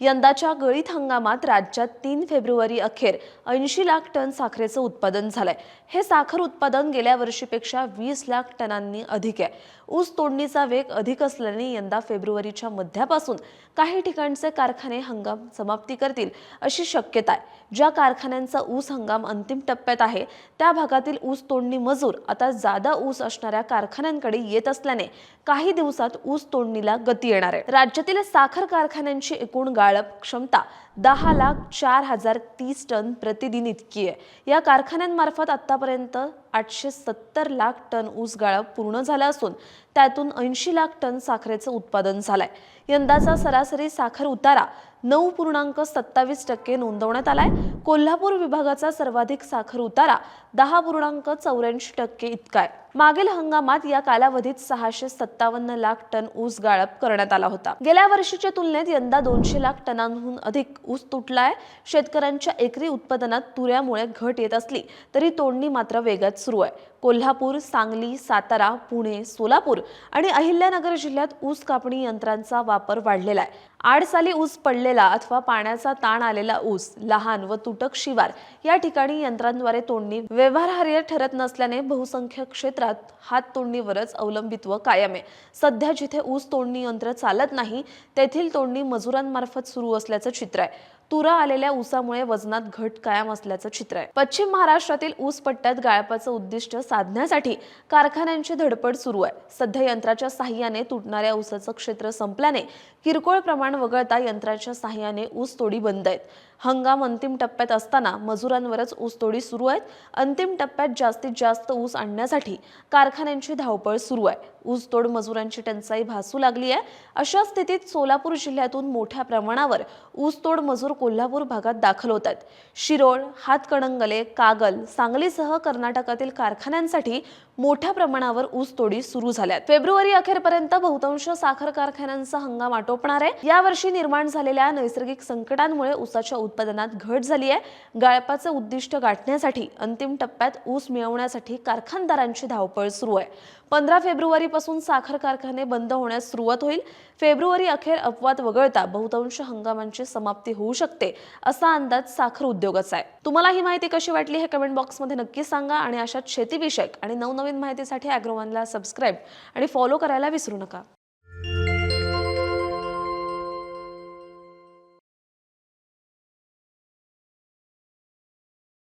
यंदाच्या गळीत हंगामात राज्यात तीन फेब्रुवारी अखेर ऐंशी लाख टन साखरेचं उत्पादन झालंय. हे साखर उत्पादन गेल्या वर्षीपेक्षा वीस लाख टनांनी अधिक आहे. ऊस तोडणीचा वेग अधिक असल्याने यंदा फेब्रुवारीच्या मध्यापासून काही ठिकाणचे कारखाने हंगाम समाप्ती करतील अशी शक्यता आहे. ज्या कारखान्यांचा ऊस हंगाम अंतिम टप्प्यात आहे त्या भागातील ऊस तोडणी मजूर आता जादा ऊस असणाऱ्या कारखान्यांकडे येत असल्याने काही दिवसात ऊस तोडणीला गती येणार आहे. राज्यातील साखर कारखान्यांची एकूण गाळ गाळप क्षमता दहा लाख चार हजार तीस टन प्रतिदिन इतकी आहे. या कारखान्यांमार्फत आतापर्यंत आठशे सत्तर लाख टन ऊस गाळप पूर्ण झाला असून त्यातून ऐंशी लाख टन साखरेचं उत्पादन झालंय. यंदाचा सरासरी साखर उतारा नऊ पूर्णांक सत्तावीस टक्के नोंदवण्यात आलाय. कोल्हापूर विभागाचा सर्वाधिक साखर उतारा दहा पूर्णांक चौऱ्याऐंशी टक्के इतका आहे. मागील हंगामात या कालावधीत सहाशे सत्तावन्न लाख टन ऊस गाळप करण्यात आला होता. गेल्या वर्षीच्या तुलनेत यंदा दोनशे लाख टनांहून अधिक ऊस तुटलाय. शेतकऱ्यांच्या एकरी उत्पादनात तुऱ्यामुळे घट येत असली तरी तोडणी मात्र वेगात सुरू आहे. कोल्हापूर सांगली सातारा पुणे सोलापूर आणि अहिल्यानगर जिल्ह्यात ऊस कापणी यंत्रांचा वापर वाढलेला आहे. आड साली ऊस पडलेला अथवा पाण्याचा ताण आलेला ऊस लहान व तुटक शिवार या ठिकाणी यंत्रांद्वारे तोडणी व्यवहार्य ठरत नसल्याने बहुसंख्य क्षेत्रात हात तोडणीवरच अवलंबित्व कायम आहे. सध्या जिथे ऊस तोडणी यंत्र चालत नाही तेथील तोडणी मजुरांमार्फत सुरू असल्याचं चित्र आहे. तुरा आलेल्या ऊसामुळे वजनात घट कायम असल्याचं चित्र आहे. पश्चिम महाराष्ट्रातील ऊस पट्ट्यात गाळपाचं उद्दिष्ट साधण्यासाठी कारखान्यांची धडपड सुरू आहे. सध्या यंत्राच्या साह्याने तुटणाऱ्या ऊसाचं क्षेत्र संपल्याने किरकोळ प्रमाण वगळता यंत्राच्या साह्याने ऊस तोडी बंद आहेत. हंगाम अंतिम टप्प्यात असताना मजुरांवरच ऊसतोडी सुरू आहेत. अंतिम टप्प्यात जास्तीत जास्त ऊस आणण्यासाठी कारखान्यांची धावपळ सुरू आहे. ऊसतोड मजुरांची टंचाई भासू लागली आहे. अशा स्थितीत सोलापूर जिल्ह्यातून मोठ्या प्रमाणावर ऊसतोड मजूर कोल्हापूर भागात दाखल होतात शिरोळ हातकणंगले कागल सांगलीसह कर्नाटकातील कारखान्यांसाठी मोठ्या प्रमाणावर ऊसतोडी सुरू झाल्यात फेब्रुवारी अखेरपर्यंत बहुतांश साखर कारखान्यांचा हंगाम आटोपणार आहे. यावर्षी निर्माण झालेल्या नैसर्गिक संकटांमुळे ऊसाच्या उत्पादनात घट झाली आहे. गाळपाचं उद्दिष्ट गाठण्यासाठी अंतिम टप्प्यात ऊस मिळवण्यासाठी कारखानदारांची धावपळ सुरू आहे. पंधरा फेब्रुवारीपासून साखर कारखाने बंद होण्यास सुरुवात होईल. फेब्रुवारी अखेर अपवाद वगळता बहुतांश हंगामांची समाप्ती होऊ शकते. शकते असा अंदाज साखर उद्योगाचा आहे. तुम्हाला ही माहिती कशी वाटली हे कमेंट बॉक्समध्ये नक्की सांगा आणि अशाच शेतीविषयक आणि नवनवीन माहितीसाठी अॅग्रोवनला सबस्क्राईब आणि फॉलो करायला विसरू नका.